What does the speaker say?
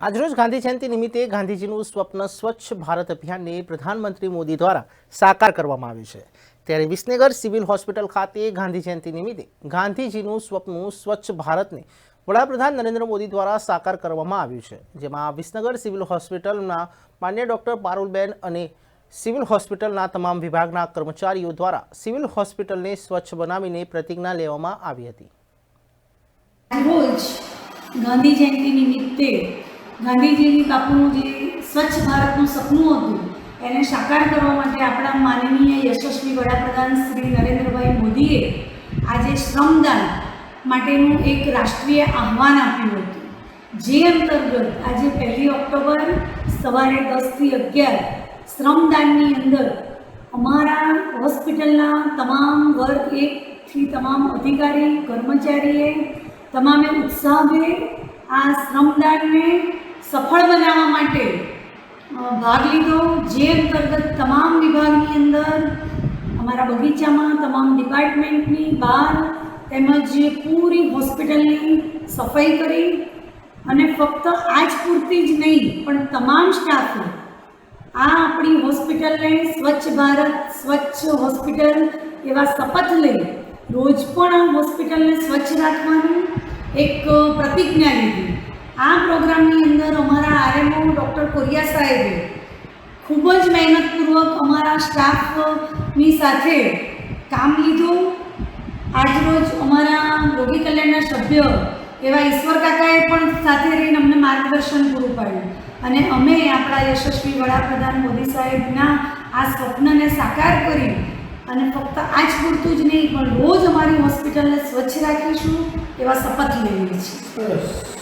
આજરોજ ગાંધી જયંતિ નિમિત્તે ગાંધીજીનું સ્વપ્ન સ્વચ્છ ભારત અભિયાનને પ્રધાનમંત્રી મોદી દ્વારા સાકાર કરવામાં આવ્યું છે. ત્યારે વિસનગર સિવિલ હોસ્પિટલ ખાતે ગાંધી જયંતિ નિમિત્તે ગાંધીજીનું સ્વપ્ન સ્વચ્છ ભારતને વડાપ્રધાન નરેન્દ્ર મોદી દ્વારા સાકાર કરવામાં આવ્યું છે. જેમાં વિસનગર સિવિલ હોસ્પિટલના માન્ય ડૉક્ટર પારુલબેન અને સિવિલ હોસ્પિટલના તમામ વિભાગના કર્મચારીઓ દ્વારા સિવિલ હોસ્પિટલને સ્વચ્છ બનાવીને પ્રતિજ્ઞા લેવામાં આવી હતી. ગાંધી જયંતિ નિમિત્તે ગાંધીજીની બાપુનું જે સ્વચ્છ ભારતનું સપનું હતું, એને સાકાર કરવા માટે આપણા માનનીય યશસ્વી વડાપ્રધાન શ્રી નરેન્દ્રભાઈ મોદીએ આજે શ્રમદાન માટેનું એક રાષ્ટ્રીય આહ્વાન આપ્યું હતું. જે અંતર્ગત આજે પહેલી ઓક્ટોબર સવારે દસથી અગિયાર શ્રમદાનની અંદર અમારા હોસ્પિટલના તમામ વર્ગ એકથી તમામ અધિકારી, કર્મચારીએ તમામે ઉત્સાહભેર આ શ્રમદાનને સફળ બનાવવા માટે ભાગ લીધો. જે અંતર્ગત તમામ વિભાગની અંદર, અમારા બગીચામાં તમામ ડિપાર્ટમેન્ટની બહાર તેમજ પૂરી હોસ્પિટલની સફાઈ કરી. અને ફક્ત આજ પૂરતી જ નહીં, પણ તમામ સ્ટાફે આ આપણી હોસ્પિટલને સ્વચ્છ ભારત, સ્વચ્છ હોસ્પિટલ એવા શપથ લઈ રોજ પણ આ હોસ્પિટલને સ્વચ્છ રાખવાનું એક પ્રતિજ્ઞા લીધી. આ પ્રોગ્રામની અંદર અમારા આરએમઓ ડૉક્ટર કોરિયા સાહેબે ખૂબ જ મહેનતપૂર્વક અમારા સ્ટાફની સાથે કામ લીધું. આજરોજ અમારા રોગી કલ્યાણના સભ્ય એવા ઈશ્વર કાકાએ પણ સાથે રહીને અમને માર્ગદર્શન પૂરું પાડ્યું. અને અમે આપણા યશસ્વી વડાપ્રધાન મોદી સાહેબના આ સ્વપ્નને સાકાર કરી અને ફક્ત આજ પૂરતું જ નહીં, પણ રોજ અમારી હોસ્પિટલને સ્વચ્છ રાખીશું એવા શપથ લઈએ છીએ.